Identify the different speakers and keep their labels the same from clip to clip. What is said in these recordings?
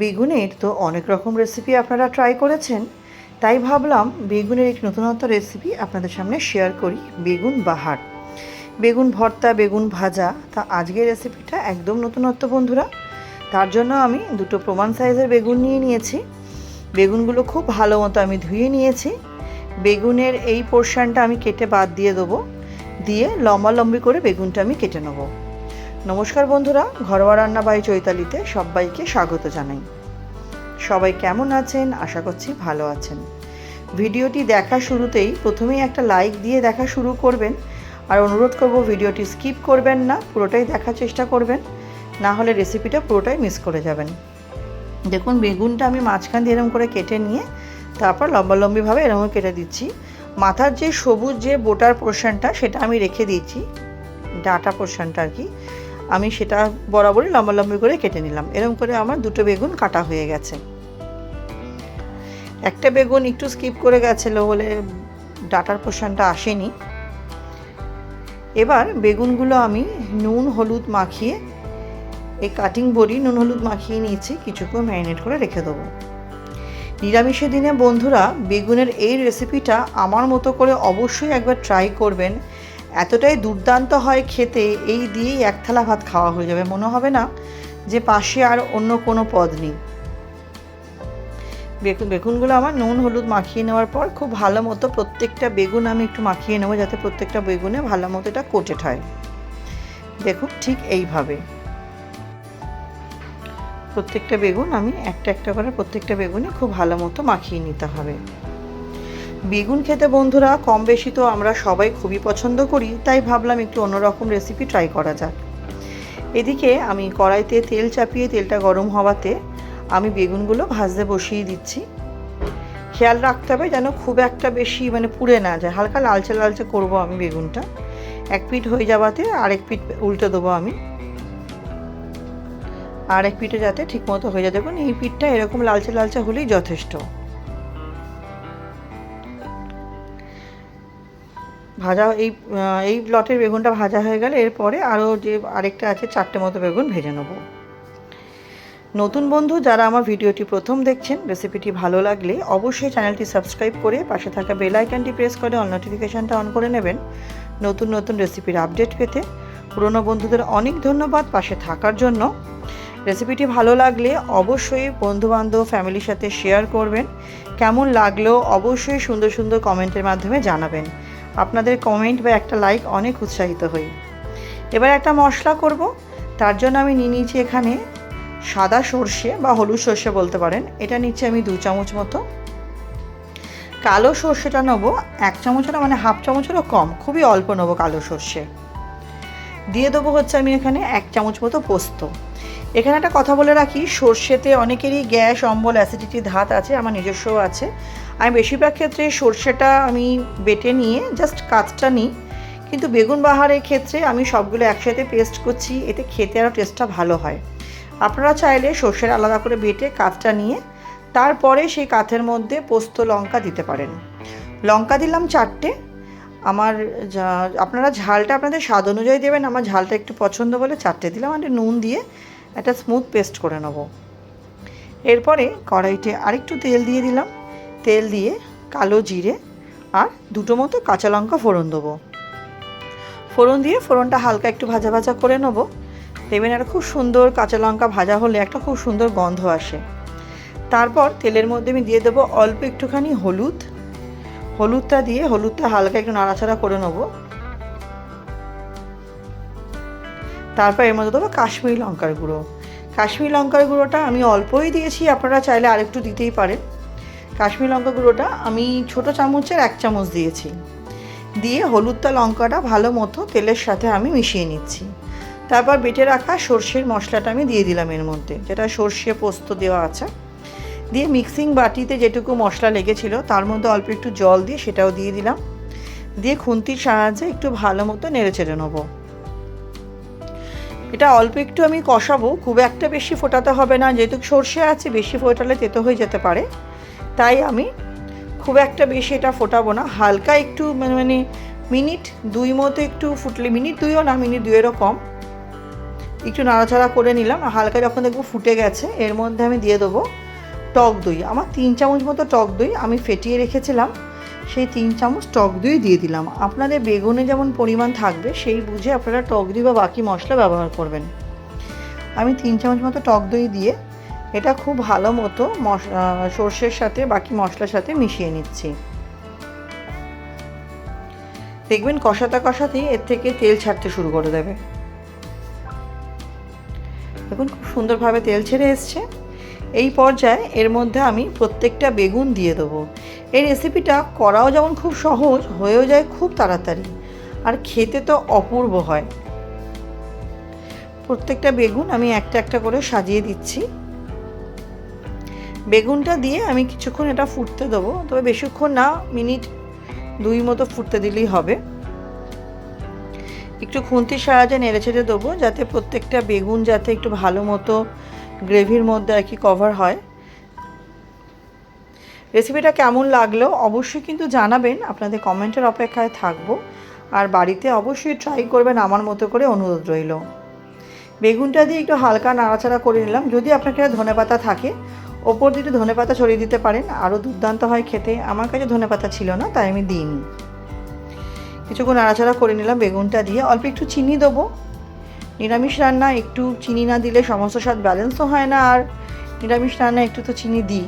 Speaker 1: বেগুনের তো অনেক রকম রেসিপি আপনারা ট্রাই করেছেন। তাই ভাবলাম বেগুনের এক নতুনত্ব রেসিপি আপনাদের সামনে শেয়ার করি, বেগুন বাহার। বেগুন ভর্তা, বেগুন ভাজা, তা আজকের রেসিপিটা একদম নতুনত্ব বন্ধুরা। তার জন্য আমি দুটো প্রমাণ সাইজের বেগুন নিয়ে নিয়েছি। বেগুনগুলো খুব ভালো মতো আমি ধুয়ে নিয়েছি। বেগুনের এই পোর্শনটা আমি কেটে বাদ দিয়ে দেবো। দিয়ে লম্বা লম্বি করে বেগুনটা আমি কেটে নেব। নমস্কার বন্ধুরা, ঘরোয়া রান্না বাই চৈতালিতে সবাইকে স্বাগত জানাই। সবাই কেমন আছেন? আশা করছি ভালো আছেন। ভিডিওটি দেখা শুরুতেই প্রথমেই একটা লাইক দিয়ে দেখা শুরু করবেন। আর অনুরোধ করব ভিডিওটি স্কিপ করবেন না, পুরোটাই দেখার চেষ্টা করবেন। না হলে রেসিপিটা পুরোটাই মিস করে যাবেন। দেখুন, বেগুনটা আমি মাঝখান দিয়ে এরকম করে কেটে নিয়ে তারপর লম্বালম্বিভাবে এরকম কেটে দিচ্ছি। মাথার যে সবুজ যে বোটার পোর্শনটা সেটা আমি রেখে দিয়েছি। ডাটা পোর্শনটা আর কি। আমি সেটা বরাবরই লম্বা লম্বি করে কেটে নিলাম। এরকম করে আমার দুটো বেগুন কাটা হয়ে গেছে। একটা বেগুন একটু স্কিপ করে গেছিল বলে ডাটার পোর্শনটা আসেনি। এবার বেগুনগুলো আমি নুন হলুদ মাখিয়ে, এই কাটিং বড়ি নুন হলুদ মাখিয়ে নিয়েছি, কিছুক্ষণ ম্যারিনেট করে রেখে দেবো। নিরামিষের দিনে বন্ধুরা, বেগুনের এই রেসিপিটা আমার মতো করে অবশ্যই একবার ট্রাই করবেন। এতটাই দুর্দান্ত হয় খেতে, এই দিয়েই এক থালা ভাত খাওয়া হয়ে যাবে। মনে হবে না যে পাশে আর অন্য কোনো পদ নেই। বেগুন বেগুনগুলো আমার নুন হলুদ মাখিয়ে নেওয়ার পর খুব ভালো মতো প্রত্যেকটা বেগুন আমি একটু মাখিয়ে নেব যাতে প্রত্যেকটা বেগুনে ভালো মতো এটা কোটেড হয়। দেখুন ঠিক এইভাবে। প্রত্যেকটা বেগুন আমি একটা একটা করে প্রত্যেকটা বেগুনে খুব ভালো মতো মাখিয়ে নিতে হবে। বেগুন খেতে বন্ধুরা, কম বেশি তো আমরা সবাই খুবই পছন্দ করি, তাই ভাবলাম একটু অন্যরকম রেসিপি ট্রাই করা যাক। এদিকে আমি কড়াইতে তেল চাপিয়ে তেলটা গরম হওয়াতে আমি বেগুনগুলো ভাজতে বসিয়ে দিচ্ছি। খেয়াল রাখতে হবে যেন খুব একটা বেশি মানে পুড়ে না যায়, হালকা লালচে লালচে করব আমি বেগুনটা। এক পিঠ হয়ে যাওয়াতে আরেক পিঠ উল্টে দেবো আমি। আর এক পিঠে যাতে ঠিকমতো হয়ে দেখুন, এই পিঠটা এরকম লালচে লালচে হলেই যথেষ্ট। ভাজা, এই এই লটের বেগুনটা ভাজা হয়ে গেলে এরপরে আরও যে আরেকটা আছে চারটে মতো বেগুন ভেজে নেব। নতুন বন্ধু যারা আমার ভিডিওটি প্রথম দেখছেন, রেসিপিটি ভালো লাগলে অবশ্যই চ্যানেলটি সাবস্ক্রাইব করে পাশে থাকা বেল আইকনটি প্রেস করে অল নোটিফিকেশানটা অন করে নেবেন নতুন নতুন রেসিপির আপডেট পেতে। পুরনো বন্ধুদের অনেক ধন্যবাদ পাশে থাকার জন্য। রেসিপিটি ভালো লাগলে অবশ্যই বন্ধুবান্ধব, ফ্যামিলির সাথে শেয়ার করবেন। কেমন লাগলেও অবশ্যই সুন্দর সুন্দর কমেন্টের মাধ্যমে জানাবেন। আপনাদের কমেন্ট বা একটা লাইক অনেক উৎসাহিত হই। এবার একটা মশলা করব, তার জন্য আমি নিয়ে নিয়েছি এখানে সাদা সর্ষে বা হলুদ সর্ষে বলতে পারেন। এটা নিচ্ছি আমি দু চামচ মতো। কালো সর্ষেটা নেব, এক চামচেরও মানে হাফ চামচেরও কম, খুবই অল্প নেব কালো সর্ষে। দিয়ে দেবো হচ্ছে আমি এখানে এক চামচ মতো পোস্ত। এখানে একটা কথা বলে রাখি, সর্ষেতে অনেকেরই গ্যাস, অম্বল অ্যাসিডিটি ধাত আছে, আমার নিজস্বও আছে। আমি বেশিরভাগ ক্ষেত্রে সর্ষেটা আমি বেটে নিয়ে জাস্ট কাঁচটা নিই। কিন্তু বেগুন বাহারের ক্ষেত্রে আমি সবগুলো একসাথে পেস্ট করছি, এতে খেতে আরও টেস্টটা ভালো হয়। আপনারা চাইলে সর্ষের আলাদা করে বেটে কাঁচটা নিয়ে তারপরে সেই কাঠের মধ্যে পোস্ত, লঙ্কা দিতে পারেন। লঙ্কা দিলাম চারটে। আমার আপনারা ঝালটা আপনাদের স্বাদ অনুযায়ী দেবেন, আমার ঝালটা একটু পছন্দ বলে চারটে দিলাম। আর নুন দিয়ে একটা স্মুথ পেস্ট করে নেব। এরপরে কড়াইতে আরেকটু তেল দিয়ে দিলাম। তেল দিয়ে কালো জিরে আর দুটো মতো কাঁচা লঙ্কা ফোড়ন দেবো। ফোড়ন দিয়ে ফোড়নটা হালকা একটু ভাজা ভাজা করে নেব। দেবেন একটা খুব সুন্দর কাঁচা লঙ্কা ভাজা হলে একটা খুব সুন্দর গন্ধ আসে। তারপর তেলের মধ্যে আমি দিয়ে দেবো অল্প একটুখানি হলুদ। হলুদটা দিয়ে হলুদটা হালকা একটু নাড়াচাড়া করে নেব। তারপর এর মধ্যে দেবো কাশ্মীরি লঙ্কার গুঁড়ো। কাশ্মীরি লঙ্কার গুঁড়োটা আমি অল্পই দিয়েছি, আপনারা চাইলে আরেকটু দিতেই পারেন। কাশ্মীরি লঙ্কা গুঁড়োটা আমি ছোটো চামচের এক চামচ দিয়েছি। দিয়ে হলুদটা লঙ্কাটা ভালো মতো তেলের সাথে আমি মিশিয়ে নিচ্ছি। তারপর বেটে রাখা সর্ষের মশলাটা আমি দিয়ে দিলাম এর মধ্যে, যেটা সর্ষে পোস্ত দেওয়া আছে। দিয়ে মিক্সিং বাটিতে যেটুকু মশলা লেগেছিলো, তার মধ্যে অল্প একটু জল দিয়ে সেটাও দিয়ে দিলাম। দিয়ে খুন্তির সাহায্যে একটু ভালো মতো নেড়ে চেড়ে নেব। এটা অল্প একটু আমি কষাবো, খুব একটা বেশি ফোটাতে হবে না, যেহেতু সর্ষে আছে, বেশি ফোটালে তেতো হয়ে যেতে পারে। তাই আমি খুব একটা বেশি এটা ফোটাবো না। হালকা একটু মানে মানে মিনিট দুই মতো একটু ফুটলে, মিনিট দুইও না, মিনিট দুইয়েরও কম। একটু নাড়াচাড়া করে নিলাম হালকা যখন দেখব ফুটে গেছে, এর মধ্যে আমি দিয়ে দেবো টক দই। আমার তিন চামচ মতো টক দই আমি ফেটিয়ে রেখেছিলাম, সেই তিন চামচ টক দই দিয়ে দিলাম। আপনাদের বেগুনে যেমন পরিমাণ থাকবে, সেই বুঝে আপনারা টক দই বা বাকি মশলা ব্যবহার করবেন। আমি তিন চামচ মতো টক দই দিয়ে এটা খুব ভালো মতো সর্ষের সাথে, বাকি মশলার সাথে মিশিয়ে নিচ্ছি। দেখবেন কষাতে কষাতেই এর থেকে তেল ছাড়তে শুরু করে দেবে। দেখুন খুব সুন্দরভাবে তেল ছেড়ে এসছে। এই পর্যায়ে এর মধ্যে আমি প্রত্যেকটা বেগুন দিয়ে দেবো। এই রেসিপিটা করাও যেমন খুব সহজ, হয়েও যায় খুব তাড়াতাড়ি। আর খেতে তো অপূর্ব হয়। প্রত্যেকটা বেগুন আমি একটা একটা করে সাজিয়ে দিচ্ছি। বেগুনটা দিয়ে আমি কিছুক্ষণ এটা ফুটতে দেবো, তবে বেশিক্ষণ না, মিনিট দুই মতো ফুটতে দিলেই হবে। একটু খুন্তির সাহায্যে নেড়ে ছেড়ে দেবো, যাতে প্রত্যেকটা বেগুন যাতে একটু ভালো মতো গ্রেভির মধ্যে আর কি কভার হয়। রেসিপিটা কেমন লাগল অবশ্যই কিন্তু জানাবেন, আপনাদের কমেন্টের অপেক্ষায় থাকব। আর বাড়িতে অবশ্যই ট্রাই করবেন আমার মতো করে অনুরোধ রইল। বেগুনটা দিয়ে একটু হালকা নাড়াচাড়া করে নিলাম, যদি আপনার কাছে ধনেপাতা থাকে ওপর দিয়ে একটু ধনেপাতা ছড়িয়ে দিতে পারেন। আরও দুর্দান্ত হয় খেতে। আমার কাছে ধনেপাতা ছিল না, তাই আমি দিইনি। কিছুক্ষণ নাড়াচাড়া করে নিলাম বেগুনটা দিয়ে। অল্প একটু চিনি দেবো। নিরামিষ রান্না, একটু চিনি না দিলে সমস্ত স্বাদ ব্যালেন্সও হয় না। আর নিরামিষ রান্না, একটু তো চিনি দিই।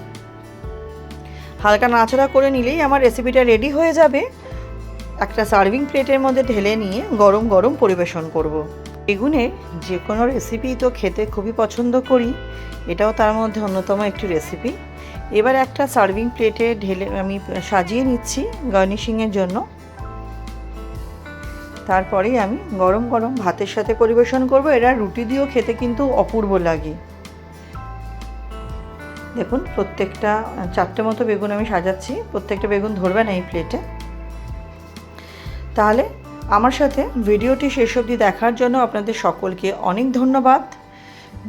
Speaker 1: হালকা নাড়াচাড়া করে নিলেই আমার রেসিপিটা রেডি হয়ে যাবে। একটা সার্ভিং প্লেটের মধ্যে ঢেলে নিয়ে গরম গরম পরিবেশন করব। বেগুনের যে কোনো রেসিপি তো খেতে খুবই পছন্দ করি, এটাও তার মধ্যে অন্যতম একটি রেসিপি এবার একটা সার্ভিং প্লেটে ঢেলে আমি সাজিয়ে নিচ্ছি গার্নিশিংয়ের জন্য। তারপরেই আমি গরম গরম ভাতের সাথে পরিবেশন করব, এরা রুটি দিয়েও খেতে কিন্তু অপূর্ব লাগে। দেখুন, প্রত্যেকটা, চারটে মতো বেগুন আমি সাজাচ্ছি, প্রত্যেকটা বেগুন ধরবে না এই প্লেটে তাহলে আমার সাথে ভিডিওটি শেষ অবধি দেখার জন্য আপনাদের সকলকে অনেক ধন্যবাদ।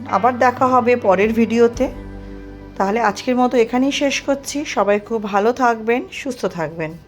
Speaker 1: আবার দেখা হবে পরের ভিডিওতে। তাহলে আজকের মতো এখানেই শেষ করছি। সবাই খুব ভালো থাকবেন, সুস্থ থাকবেন।